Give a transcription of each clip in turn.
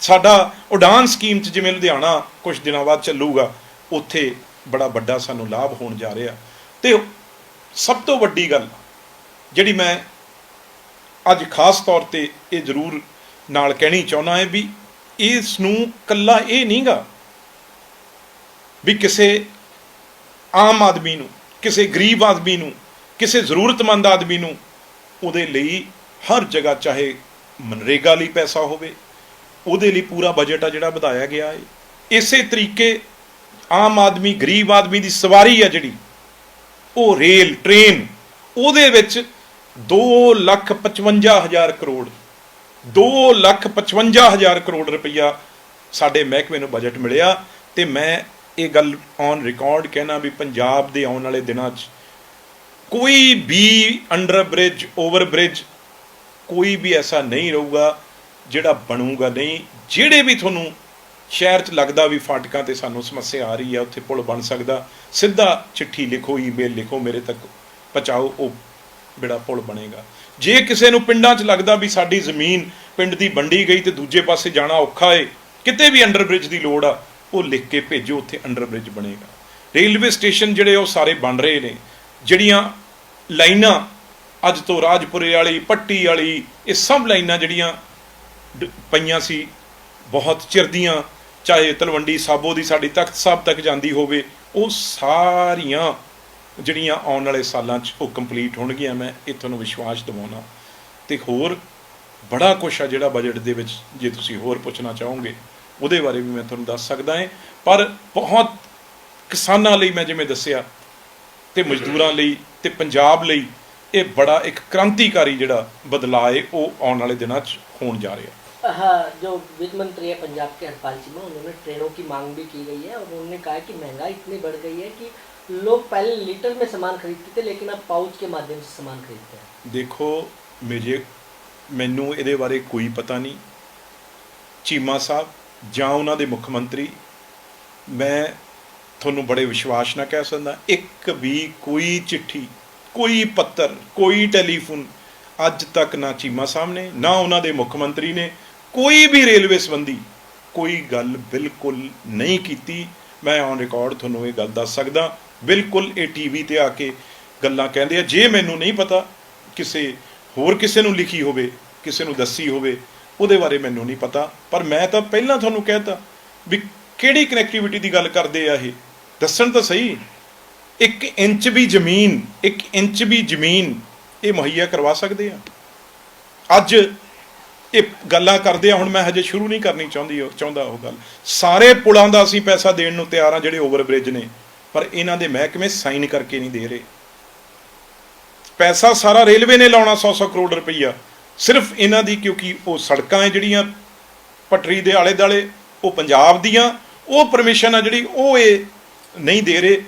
ਸਾਡਾ ਉਡਾਨ ਸਕੀਮ 'ਚ ਜਿਵੇਂ ਲੁਧਿਆਣਾ ਕੁਝ ਦਿਨਾਂ ਬਾਅਦ ਚੱਲੂਗਾ, ਉੱਥੇ ਬੜਾ ਵੱਡਾ ਸਾਨੂੰ ਲਾਭ ਹੋਣ ਜਾ ਰਿਹਾ। ਤੇ ਸਭ ਤੋਂ ਵੱਡੀ ਗੱਲ ਜਿਹੜੀ ਮੈਂ ਅੱਜ ਖਾਸ ਤੌਰ ਤੇ ਇਹ ਜ਼ਰੂਰ ਨਾਲ ਕਹਿਣੀ ਚਾਹੁੰਦਾ ਹੈ ਵੀ ਇਸ ਨੂੰ ਕੱਲਾ ਇਹ ਨਹੀਂਗਾ ਵੀ ਕਿਸੇ ਆਮ ਆਦਮੀ ਨੂੰ, ਕਿਸੇ ਗਰੀਬ ਆਦਮੀ ਨੂੰ, ਕਿਸੇ ਜ਼ਰੂਰਤਮੰਦ ਆਦਮੀ ਨੂੰ ਉਹਦੇ ਲਈ ਹਰ ਜਗ੍ਹਾ ਚਾਹੇ ਮਨਰੇਗਾ ਲਈ ਪੈਸਾ ਹੋਵੇ ਉਹਦੇ ਲਈ ਪੂਰਾ ਬਜਟ ਆ ਜਿਹੜਾ ਵਧਾਇਆ ਗਿਆ ਹੈ। ਇਸੇ ਤਰੀਕੇ ਆਮ ਆਦਮੀ, ਗਰੀਬ ਆਦਮੀ ਦੀ ਸਵਾਰੀ ਆ ਜਿਹੜੀ, ਉਹ ਰੇਲ, ਟ੍ਰੇਨ, ਉਹਦੇ ਵਿੱਚ 255000 ਕਰੋੜ 255000 ਕਰੋੜ ਰੁਪਈਆ ਸਾਡੇ ਮਹਿਕਮੇ ਨੂੰ ਬਜਟ ਮਿਲਿਆ ਤੇ ਮੈਂ ਇਹ ਗੱਲ ਔਨ ਰਿਕਾਰਡ ਕਹਿਣਾ ਵੀ ਪੰਜਾਬ ਦੇ ਆਉਣ ਵਾਲੇ ਦਿਨਾਂ 'ਚ ਕੋਈ ਵੀ ਅੰਡਰ ਬ੍ਰਿਜ ਓਵਰ ਬ੍ਰਿਜ ਕੋਈ ਵੀ ਐਸਾ ਨਹੀਂ ਰਹੂਗਾ ਜਿਹੜਾ ਬਣੂਗਾ ਨਹੀਂ, ਜਿਹੜੇ ਵੀ ਤੁਹਾਨੂੰ ਸ਼ਹਿਰ 'ਚ ਲੱਗਦਾ ਵੀ ਫਾਟਕਾਂ ਤੇ ਸਾਨੂੰ ਸਮੱਸਿਆ ਆ ਰਹੀ ਹੈ ਉੱਥੇ ਪੁਲ ਬਣ ਸਕਦਾ, ਸਿੱਧਾ ਚਿੱਠੀ ਲਿਖੋ ਈਮੇਲ ਲਿਖੋ, ਮੇਰੇ ਤੱਕ ਪਹੁੰਚਾਓ, ਉਹ ਬੜਾ ਪੁਲ ਬਣੇਗਾ। ਜੇ ਕਿਸੇ ਨੂੰ ਪਿੰਡਾਂ 'ਚ ਲੱਗਦਾ ਵੀ ਸਾਡੀ ਜ਼ਮੀਨ ਪਿੰਡ ਦੀ ਵੰਡੀ ਗਈ ਤੇ ਦੂਜੇ ਪਾਸੇ ਜਾਣਾ ਔਖਾ ਏ, ਕਿਤੇ ਵੀ ਅੰਡਰਬ੍ਰਿਜ ਦੀ ਲੋੜ ਆ, ਉਹ ਲਿਖ ਕੇ ਭੇਜੋ, ਉੱਥੇ ਅੰਡਰ ਬ੍ਰਿਜ ਬਣੇਗਾ। ਰੇਲਵੇ ਸਟੇਸ਼ਨ ਜਿਹੜੇ ਉਹ ਸਾਰੇ ਬਣ ਰਹੇ ਨੇ। ਜਿਹੜੀਆਂ ਲਾਈਨਾਂ ਅੱਜ ਤੋਂ ਰਾਜਪੁਰੇ ਵਾਲੀ, ਪੱਟੀ ਵਾਲੀ, ਇਹ ਸਭ ਲਾਈਨਾਂ ਜਿਹੜੀਆਂ ਪਈਆਂ ਸੀ, ਬਹੁਤ ਚਿਰ ਦੀਆਂ, ਚਾਹੇ ਤਲਵੰਡੀ ਸਾਬੋ ਦੀ ਸਾਡੀ ਤਖਤ ਸਾਹਿਬ ਤੱਕ ਜਾਂਦੀ ਹੋਵੇ, ਉਹ ਸਾਰੀਆਂ ਜਿਹੜੀਆਂ ਆਉਣ ਵਾਲੇ ਸਾਲਾਂ 'ਚ ਉਹ ਕੰਪਲੀਟ ਹੋਣਗੀਆਂ, ਮੈਂ ਇਹ ਤੁਹਾਨੂੰ ਵਿਸ਼ਵਾਸ ਦਿਵਾਉਣਾ। ਤੇ ਹੋਰ ਬੜਾ ਕੁਛ ਆ ਜਿਹੜਾ ਬਜਟ ਦੇ ਵਿੱਚ ਜੇ ਤੁਸੀਂ ਹੋਰ ਪੁੱਛਣਾ ਚਾਹੋਗੇ, ਉਹਦੇ ਬਾਰੇ ਵੀ ਮੈਂ ਤੁਹਾਨੂੰ ਦੱਸ ਸਕਦਾ ਹਾਂ। ਪਰ ਬਹੁਤ ਕਿਸਾਨਾਂ ਲਈ ਮੈਂ ਜਿਵੇਂ ਦੱਸਿਆ, ਤੇ ਮਜ਼ਦੂਰਾਂ ਲਈ, ਤੇ ਪੰਜਾਬ ਲਈ, ਇਹ ਬੜਾ ਇੱਕ ਕ੍ਰਾਂਤੀਕਾਰੀ ਜਿਹੜਾ ਬਦਲਾਅ ਹੈ, ਉਹ ਆਉਣ ਵਾਲੇ ਦਿਨਾਂ 'ਚ ਹੋਣ ਜਾ ਰਿਹਾ। जो वित्त मंत्री है पंजाब के हरपाल सिंह उन्होंने ट्रेनों की मांग भी की गई है और उन्होंने कहा कि महंगाई इतनी बढ़ गई है कि लोग पहले लीटर में सामान खरीदते थे लेकिन अब पाउच के माध्यम से सामान खरीदते हैं ਦੇਖੋ ਮੇਜੇ ਮੈਨੂੰ ਇਹਦੇ ਬਾਰੇ ਕੋਈ ਪਤਾ ਨਹੀਂ ਚੀਮਾ ਸਾਹਿਬ ਜਾਂ ਉਹਨਾਂ ਦੇ ਮੁੱਖ ਮੰਤਰੀ ਮੈਂ ਤੁਹਾਨੂੰ ਬੜੇ ਵਿਸ਼ਵਾਸ ਨਾਲ ਕਹਿ ਸਕਦਾ ਇੱਕ ਵੀ ਕੋਈ ਚਿੱਠੀ ਕੋਈ ਪੱਤਰ ਕੋਈ ਟੈਲੀਫੋਨ ਅੱਜ ਤੱਕ ਨਾ ਚੀਮਾ ਸਾਹਿਬ ਨੇ ਨਾ ਉਹਨਾਂ ਦੇ ਮੁੱਖ ਮੰਤਰੀ ਨੇ ਕੋਈ ਵੀ ਰੇਲਵੇ ਸੰਬੰਧੀ ਕੋਈ ਗੱਲ ਬਿਲਕੁਲ ਨਹੀਂ ਕੀਤੀ। ਮੈਂ ਔਨ ਰਿਕਾਰਡ ਤੁਹਾਨੂੰ ਇਹ ਗੱਲ ਦੱਸ ਸਕਦਾ, ਬਿਲਕੁਲ ਇਹ ਟੀਵੀ ਤੇ ਆ ਕੇ ਗੱਲਾਂ ਕਹਿੰਦੇ ਆ। ਜੇ ਮੈਨੂੰ ਨਹੀਂ ਪਤਾ ਕਿਸੇ ਹੋਰ ਕਿਸੇ ਨੂੰ ਲਿਖੀ ਹੋਵੇ, ਕਿਸੇ ਨੂੰ ਦੱਸੀ ਹੋਵੇ, ਉਹਦੇ ਬਾਰੇ ਮੈਨੂੰ ਨਹੀਂ ਪਤਾ। ਪਰ ਮੈਂ ਤਾਂ ਪਹਿਲਾਂ ਤੁਹਾਨੂੰ ਕਹਿਤਾ ਵੀ ਕਿਹੜੀ ਕਨੈਕਟੀਵਿਟੀ ਦੀ ਗੱਲ ਕਰਦੇ ਆ ਇਹ? ਦੱਸਣ ਤਾਂ ਸਹੀ। ਇੱਕ ਇੰਚ ਵੀ ਜ਼ਮੀਨ, ਇੱਕ ਇੰਚ ਵੀ ਜ਼ਮੀਨ ਇਹ ਮੁਹੱਈਆ ਕਰਵਾ ਸਕਦੇ ਆ। ਅੱਜ ਇਹ ਗੱਲਾਂ ਕਰਦੇ ਆ, ਹੁਣ ਮੈਂ ਹਜੇ ਸ਼ੁਰੂ ਨਹੀਂ ਕਰਨੀ ਚਾਹੁੰਦੀ ਉਹ- ਚਾਹੁੰਦਾ ਉਹ ਗੱਲ। ਸਾਰੇ ਪੁਲਾਂ ਦਾ ਅਸੀਂ ਪੈਸਾ ਦੇਣ ਨੂੰ ਤਿਆਰ ਆ, ਜਿਹੜੇ ਓਵਰ ਬ੍ਰਿਜ ਨੇ। ਪਰ ਇਹਨਾਂ ਦੇ ਮਹਿਕਮੇ ਸਾਈਨ ਕਰਕੇ ਨਹੀਂ ਦੇ ਰਹੇ। ਪੈਸਾ ਸਾਰਾ ਰੇਲਵੇ ਨੇ ਲਾਉਣਾ 100-100 ਕਰੋੜ ਰੁਪਈਆ। ਸਿਰਫ ਇਹਨਾਂ ਦੀ, ਕਿਉਂਕਿ ਉਹ ਸੜਕਾਂ ਹੈ ਜਿਹੜੀਆਂ, ਪਟਰੀ ਦੇ ਆਲੇ ਦਾਲੇ ਉਹ ਪੰਜਾਬ ਦੀਆਂ, ਉਹ ਪਰਮਿਸ਼ਨ ਆ ਜਿਹੜੀ ਉਹ ਇਹ ਨਹੀਂ ਦੇ ਰਹੇ।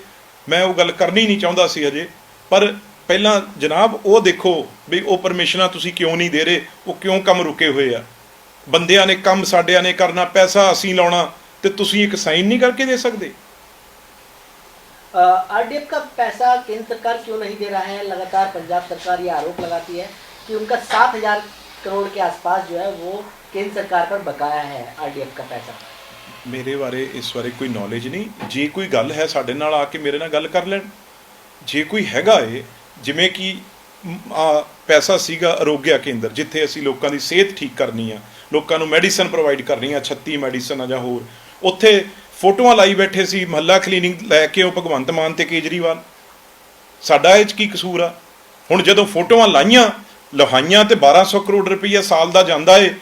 ਮੈਂ ਉਹ ਗੱਲ ਕਰਨੀ ਨਹੀਂ ਚਾਹੁੰਦਾ ਸੀ ਅਜੇ ਪਰ ਪਹਿਲਾਂ ਜਨਾਬ ਉਹ ਦੇਖੋ ਵੀ ਉਹ ਪਰਮਿਸ਼ਨਾਂ ਤੁਸੀਂ ਕਿਉਂ ਨਹੀਂ ਦੇ ਰਹੇ ਉਹ ਕਿਉਂ ਕੰਮ ਰੁਕੇ ਹੋਏ ਆ ਬੰਦਿਆਂ ਨੇ ਕੰਮ ਸਾਡਿਆਂ ਨੇ ਕਰਨਾ ਪੈਸਾ ਅਸੀਂ ਲਾਉਣਾ ਤੇ ਤੁਸੀਂ ਇੱਕ ਸਾਈਨ ਨਹੀਂ ਕਰਕੇ ਦੇ ਸਕਦੇ आरडीएफ का पैसा केंद्र सरकार क्यों नहीं दे रहा है लगातार पंजाब सरकार ये आरोप लगाती है कि उनका सात हजार करोड़ के आसपास जो है वो केंद्र सरकार पर बकाया है आरडीएफ का पैसा ਮੇਰੇ ਬਾਰੇ ਇਸ ਬਾਰੇ ਕੋਈ ਨੌਲੇਜ ਨਹੀਂ ਜੇ ਕੋਈ ਗੱਲ ਹੈ ਸਾਡੇ ਨਾਲ ਆ ਕੇ ਮੇਰੇ ਨਾਲ ਗੱਲ ਕਰ ਲੈਣ ਜੇ ਕੋਈ ਹੈਗਾ ਏ ਜਿਵੇਂ ਕਿ ਪੈਸਾ ਸੀਗਾ ਅਰੋਗਿਆ ਕੇਂਦਰ, ਜਿੱਥੇ ਅਸੀਂ ਲੋਕਾਂ ਦੀ ਸਿਹਤ ਠੀਕ ਕਰਨੀ ਆ, ਲੋਕਾਂ ਨੂੰ ਮੈਡੀਸਨ ਪ੍ਰੋਵਾਈਡ ਕਰਨੀ ਆ 36 ਮੈਡੀਸਨ ਆ ਜਾਂ ਹੋਰ। ਉੱਥੇ ਫੋਟੋਆਂ ਲਾਈ ਬੈਠੇ ਸੀ, ਮਹੱਲਾ ਕਲੀਨਿੰਗ ਲੈ ਕੇ ਉਹ ਭਗਵੰਤ ਮਾਨ ਤੇ ਕੇਜਰੀਵਾਲ। ਸਾਡਾ ਇਹ 'ਚ ਕੀ ਕਸੂਰ ਆ? ਹੁਣ ਜਦੋਂ ਫੋਟੋਆਂ ਲਾਈਆਂ, ਲਹਾਈਆਂ ਤੇ 1200 ਕਰੋੜ ਰੁਪਈਆ ਸਾਲ ਦਾ ਜਾਂਦਾ ਏ,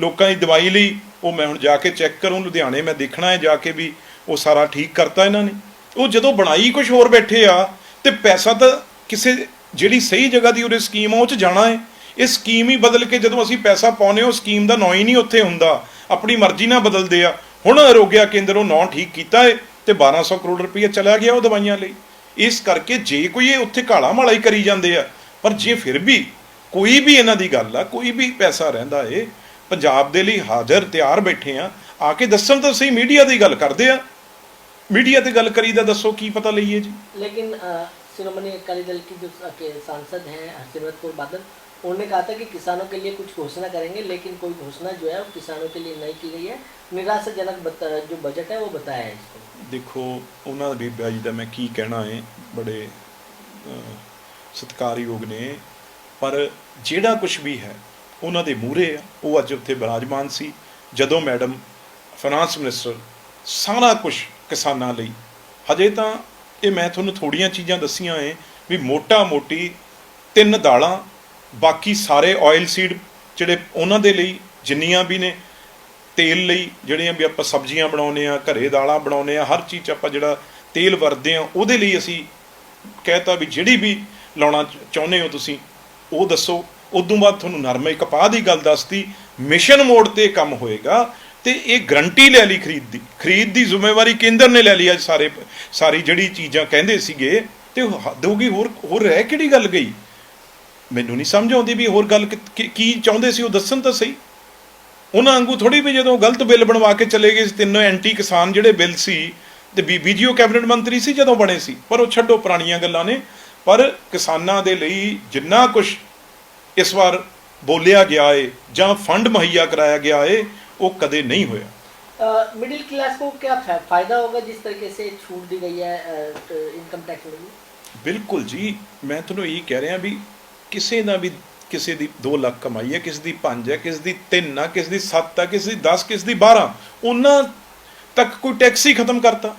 ਲੋਕਾਂ ਦੀ ਦਵਾਈ ਲਈ, ਉਹ ਮੈਂ ਹੁਣ ਜਾ ਕੇ ਚੈੱਕ ਕਰੂੰ, ਲੁਧਿਆਣੇ ਮੈਂ ਦੇਖਣਾ ਹੈ ਜਾ ਕੇ ਵੀ ਉਹ ਸਾਰਾ ਠੀਕ ਕਰਤਾ ਇਹਨਾਂ ਨੇ। ਉਹ ਜਦੋਂ ਬਣਾਈ ਕੁਝ ਹੋਰ ਬੈਠੇ ਆ, ਤੇ ਪੈਸਾ ਤਾਂ ਕਿਸੇ ਜਿਹੜੀ ਸਹੀ ਜਗ੍ਹਾ ਦੀ ਉਹਦੇ ਸਕੀਮ ਆ, ਉਹ 'ਚ ਜਾਣਾ ਹੈ ਇਹ ਸਕੀਮ ਹੀ ਬਦਲ ਕੇ ਜਦੋਂ ਅਸੀਂ ਪੈਸਾ ਪਾਉਨੇ ਉਹ ਸਕੀਮ ਦਾ ਨਾਂ ਹੀ ਨਹੀਂ ਉੱਥੇ ਹੁੰਦਾ। ਆਪਣੀ ਮਰਜ਼ੀ ਨਾਲ ਬਦਲਦੇ ਆ। ਹੁਣ ਅਰੋਗਿਆ ਕੇਂਦਰ ਉਹ ਨਾਂ ਠੀਕ ਕੀਤਾ ਹੈ ਤੇ 1200 ਕਰੋੜ ਰੁਪਏ ਚਲਾ ਗਿਆ ਉਹ ਦਵਾਈਆਂ ਲਈ। ਇਸ ਕਰਕੇ ਜੇ ਕੋਈ ਇਹ ਉੱਥੇ ਕਾਲਾ ਮਾਲਾ ਹੀ ਕਰੀ ਜਾਂਦੇ ਆ, ਪਰ ਜੇ ਫਿਰ ਵੀ ਕੋਈ ਵੀ ਇਹਨਾਂ ਦੀ ਗੱਲ ਆ, ਕੋਈ ਵੀ ਪੈਸਾ ਰਹਿੰਦਾ ਏ, ਪੰਜਾਬ ਦੇ ਲਈ ਹਾਜ਼ਰ, ਤਿਆਰ ਬੈਠੇ ਆ ਆ ਕੇ ਦੱਸਣ ਤਾਂ ਸਹੀ ਮੀਡੀਆ ਦੀ ਗੱਲ ਕਰਦੇ ਆ। ਮੀਡੀਆ ਤੇ ਗੱਲ ਕਰੀਦਾ ਦੱਸੋ ਕੀ ਪਤਾ ਲਈਏ ਜੀ। ਲੇਕਿਨ शिरोमणि अकाली दल की जो के सांसद हैं हरसिमरत कौर बादल उन्होंने कहा था कि किसानों के लिए कुछ घोषणा करेंगे लेकिन कोई घोषणा जो है वो किसानों के लिए नहीं की गई है निराशाजनक बता, जो बजट है वो बताया है इसको ਦੇਖੋ ਉਹਨਾਂ ਦੇ ਬਾਜੀ ਦਾ ਮੈਂ ਕੀ ਕਹਿਣਾ ਹੈ ਬੜੇ ਅਹ, ਸਤਿਕਾਰਯੋਗ ਨੇ ਪਰ ਜਿਹੜਾ ਕੁਝ ਵੀ ਹੈ ਉਹਨਾਂ ਦੇ ਮੂਹਰੇ ਆ ਉਹ ਅੱਜ ਉੱਥੇ ਬਿਰਾਜਮਾਨ ਸੀ ਜਦੋਂ ਮੈਡਮ ਫਾਈਨਾਂਸ ਮਿਨਿਸਟਰ ਸਾਰਾ ਕੁਝ ਕਿਸਾਨਾਂ ਲਈ ਹਜੇ ਤਾਂ ਇਹ ਮੈਂ ਤੁਹਾਨੂੰ ਥੋੜੀਆਂ ਚੀਜ਼ਾਂ ਦੱਸੀਆਂ ਏ ਵੀ ਮੋਟਾ ਮੋਟੀ ਤਿੰਨ ਦਾਲਾਂ, ਬਾਕੀ ਸਾਰੇ ਆਇਲ ਸੀਡ ਜਿਹੜੇ ਉਹਨਾਂ ਦੇ ਲਈ ਜਿੰਨੀਆਂ ਵੀ ਨੇ, ਤੇਲ ਲਈ ਜਿਹੜੀਆਂ ਵੀ ਆਪਾਂ ਸਬਜ਼ੀਆਂ ਬਣਾਉਨੇ ਆ ਘਰੇ ਦਾਲਾਂ ਬਣਾਉਨੇ ਆ ਹਰ ਚੀਜ਼ 'ਚ ਆਪਾਂ ਜਿਹੜਾ ਤੇਲ ਵਰਤਦੇ ਆ ਉਹਦੇ ਲਈ ਅਸੀਂ ਕਹਿਤਾ ਵੀ ਜਿਹੜੀ ਵੀ ਲਾਉਣਾ ਚਾਹੁੰਦੇ ਹੋ ਤੁਸੀਂ, ਉਹ ਦੱਸੋ। ਉਦੋਂ ਬਾਅਦ ਤੁਹਾਨੂੰ ਨਰਮੇ ਕਪਾਹ ਦੀ ਗੱਲ ਦੱਸਤੀ ਮਿਸ਼ਨ ਮੋਡ ਤੇ ਕੰਮ ਹੋਏਗਾ। ਤੇ ਇਹ ਗਰੰਟੀ ਲੈ ਲਈ ਖਰੀਦ ਦੀ। ਖਰੀਦ ਦੀ ਜ਼ਿੰਮੇਵਾਰੀ ਕੇਂਦਰ ਨੇ ਲੈ ਲਈ ਅੱਜ ਸਾਰੇ ਸਾਰੀ ਜਿਹੜੀ ਚੀਜ਼ਾਂ ਕਹਿੰਦੇ ਸੀਗੇ ਤੇ ਉਹ ਹੱਦ ਹੋ ਗਈ ਹੋਰ ਹੋਰ ਰਹਿ ਕਿਹੜੀ ਗੱਲ ਗਈ? ਮੈਨੂੰ ਨਹੀਂ ਸਮਝ ਆਉਂਦੀ ਵੀ ਹੋਰ ਗੱਲ ਕਿ- ਕੀ- ਕੀ ਚਾਹੁੰਦੇ ਸੀ ਉਹ ਦੱਸਣ ਤਾਂ ਸਹੀ। ਉਹਨਾਂ ਵਾਂਗੂ ਥੋੜੀ ਵੀ ਜਦੋਂ ਗਲਤ ਬਿੱਲ ਬਣਵਾ ਕੇ ਚਲੇ ਗਏ ਸੀ, ਤਿੰਨੋਂ ਐਂਟੀ ਕਿਸਾਨ ਜਿਹੜੇ ਬਿੱਲ ਸੀ ਤੇ ਬੀਬੀ ਜੀ ਉਹ ਕੈਬਨਿਟ ਮੰਤਰੀ ਸੀ ਜਦੋਂ ਬਣੇ ਸੀ, ਪਰ ਉਹ ਛੱਡੋ ਪੁਰਾਣੀਆਂ ਗੱਲਾਂ ਨੇ। ਪਰ ਕਿਸਾਨਾਂ ਦੇ ਲਈ ਜਿੰਨਾ ਕੁਝ ਇਸ ਵਾਰ ਬੋਲਿਆ ਗਿਆ ਏ ਜਾਂ ਫੰਡ ਮੁਹੱਈਆ ਕਰਾਇਆ ਗਿਆ ਏ ਉਹ ਕਦੇ ਨਹੀਂ ਹੋਇਆ मिडिल क्लास को क्या फा- फायदा होगा जिस तरीके से छूट दी गई है इनकम टैक्स में भी? ਬਿਲਕੁਲ ਜੀ ਮੈਂ ਤੁਹਾਨੂੰ ਇਹ ਕਹਿ ਰਿਹਾ ਵੀ ਕਿਸੇ ਦਾ ਵੀ ਕਿਸੇ ਦੀ 2 ਲੱਖ ਕਮਾਈ ਹੈ ਕਿਸੇ ਦੀ 5 ਹੈ ਕਿਸੇ ਦੀ 3 ਆ ਕਿਸੇ ਦੀ 7 ਆ ਕਿਸੇ ਦੀ 10 ਕਿਸੇ ਦੀ 12 ਉਹਨਾਂ ਤੱਕ ਕੋਈ ਟੈਕਸ ਹੀ ਖਤਮ ਕਰਤਾ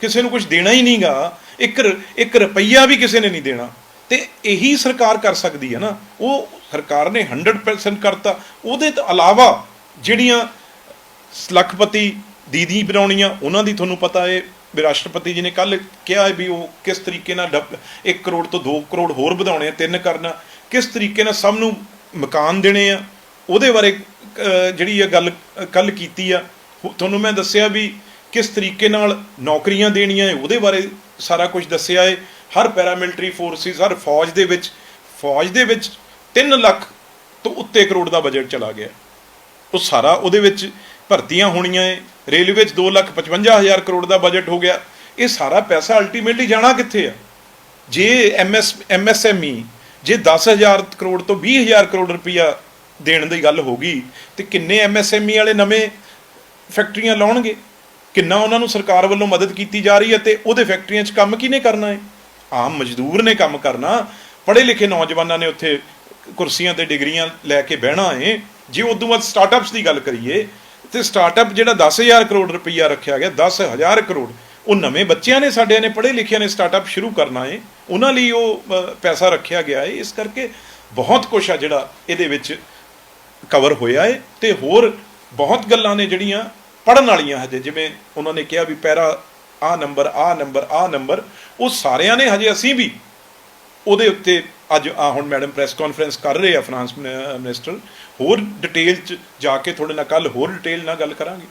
ਕਿਸੇ ਨੂੰ ਕੁਝ ਦੇਣਾ ਹੀ ਨਹੀਂਗਾ ਇੱਕ ਰ- ਇੱਕ ਰੁਪਈਆ ਵੀ ਕਿਸੇ ਨੇ ਨਹੀਂ ਦੇਣਾ ਤੇ ਇਹੀ ਸਰਕਾਰ ਕਰ ਸਕਦੀ ਹੈ ਨਾ ਉਹ ਸਰਕਾਰ ਨੇ 100% ਕਰਤਾ ਉਹਦੇ ਤੋਂ ਇਲਾਵਾ ਜਿਹੜੀਆਂ ਲੱਖਪਤੀ ਦੀਦੀ ਬਣਾਉਣੀਆਂ, ਉਹਨਾਂ ਦੀ ਤੁਹਾਨੂੰ ਪਤਾ ਹੈ ਵੀ ਰਾਸ਼ਟਰਪਤੀ ਜੀ ਨੇ ਕੱਲ ਕਿਹਾ ਹੈ ਵੀ ਉਹ ਕਿਸ ਤਰੀਕੇ ਨਾਲ 1 ਕਰੋੜ ਤੋਂ 2 ਕਰੋੜ ਹੋਰ ਵਧਾਉਣੇ ਆ, ਤਿੰਨ ਕਰਨਾ, ਕਿਸ ਤਰੀਕੇ ਨਾਲ ਸਭ ਨੂੰ ਮਕਾਨ ਦੇਣੇ ਆ, ਉਹਦੇ ਬਾਰੇ ਜਿਹੜੀ ਇਹ ਗੱਲ ਕੱਲ ਕੀਤੀ ਆ ਤੁਹਾਨੂੰ ਮੈਂ ਦੱਸਿਆ ਵੀ ਕਿਸ ਤਰੀਕੇ ਨਾਲ ਨੌਕਰੀਆਂ ਦੇਣੀਆਂ ਹੈ ਉਹਦੇ ਬਾਰੇ ਸਾਰਾ ਕੁਝ ਦੱਸਿਆ ਹੈ ਹਰ ਪੈਰਾਮਿਲਟਰੀ ਫੋਰਸਿਸ, ਹਰ ਫੌਜ ਦੇ ਵਿੱਚ, ਫੌਜ ਦੇ ਵਿੱਚ 3 ਲੱਖ ਤੋਂ ਉੱਤੇ ਕਰੋੜ ਦਾ ਬਜਟ ਚਲਾ ਗਿਆ। ਉਹ ਸਾਰਾ ਉਹਦੇ ਵਿੱਚ ਭਰਤੀਆਂ ਹੋਣੀਆਂ ਏ। ਰੇਲਵੇ 'ਚ 255000 ਕਰੋੜ ਦਾ ਬਜਟ ਹੋ ਗਿਆ। ਇਹ ਸਾਰਾ ਪੈਸਾ ਅਲਟੀਮੇਟਲੀ ਜਾਣਾ ਕਿੱਥੇ ਆ? ਜੇ ਐਮਐਸ ਐਮਐਸਐਮਈ ਜੇ 10000 ਕਰੋੜ ਤੋਂ 20000 ਕਰੋੜ ਰੁਪਈਆ ਦੇਣ ਦੀ ਗੱਲ ਹੋ ਗਈ, ਤੇ ਕਿੰਨੇ ਐਮਐਸਐਮਈ ਵਾਲੇ ਨਵੇਂ ਫੈਕਟਰੀਆਂ ਲਾਉਣਗੇ? ਕਿੰਨਾ ਉਹਨਾਂ ਨੂੰ ਸਰਕਾਰ ਵੱਲੋਂ ਮਦਦ ਕੀਤੀ ਜਾ ਰਹੀ ਹੈ ਤੇ ਉਹਦੇ ਫੈਕਟਰੀਆਂ 'ਚ ਕੰਮ ਕਿਹਨੇ ਕਰਨਾ ਹੈ ਆਮ ਮਜ਼ਦੂਰ ਨੇ ਕੰਮ ਕਰਨਾ। ਪੜ੍ਹੇ ਲਿਖੇ ਨੌਜਵਾਨਾਂ ਨੇ ਉੱਥੇ ਕੁਰਸੀਆਂ ਤੇ ਡਿਗਰੀਆਂ ਲੈ ਕੇ ਬਹਿਣਾ ਹੈ ਜੇ ਉਦੋਂ ਬਾਅਦ ਸਟਾਰਟਅਪਸ ਦੀ ਗੱਲ ਕਰੀਏ ਤੇ ਸਟਾਰਟਅਪ ਜਿਹੜਾ 10000 ਕਰੋੜ ਰੁਪਈਆ ਰੱਖਿਆ ਗਿਆ 10000 ਕਰੋੜ, ਉਹ ਨਵੇਂ ਬੱਚਿਆਂ ਨੇ, ਸਾਡਿਆਂ ਨੇ ਪੜ੍ਹੇ ਲਿਖਿਆਂ ਨੇ ਸਟਾਰਟਅਪ ਸ਼ੁਰੂ ਕਰਨਾ ਹੈ ਉਹਨਾਂ ਲਈ ਉਹ ਪੈਸਾ ਰੱਖਿਆ ਗਿਆ ਹੈ ਇਸ ਕਰਕੇ ਬਹੁਤ ਕੁਝ ਆ ਜਿਹੜਾ ਇਹਦੇ ਵਿੱਚ ਕਵਰ ਹੋਇਆ ਹੈ ਤੇ ਹੋਰ ਬਹੁਤ ਗੱਲਾਂ ਨੇ ਜਿਹੜੀਆਂ ਪੜਨ ਵਾਲੀਆਂ ਹਜੇ, ਜਿਵੇਂ ਉਹਨਾਂ ਨੇ ਕਿਹਾ ਵੀ ਪੈਰਾ ਆ ਨੰਬਰ ਆ ਨੰਬਰ ਆ ਨੰਬਰ, ਉਹ ਸਾਰਿਆਂ ਨੇ ਹਜੇ ਅਸੀਂ ਵੀ ਉਹਦੇ ਉੱਤੇ ਅੱਜ, ਆ, ਹੁਣ ਮੈਡਮ ਪ੍ਰੈਸ ਕਾਨਫਰੰਸ ਕਰ ਰਹੇ ਆ ਫਰਾਂਸ ਮਿਨਿਸਟਰ। ਹੋਰ ਡਿਟੇਲ ਚ ਜਾ ਕੇ ਤੁਹਾਡੇ ਨਾਲ ਕੱਲ ਹੋਰ ਡਿਟੇਲ ਨਾਲ ਗੱਲ ਕਰਾਂਗੇ।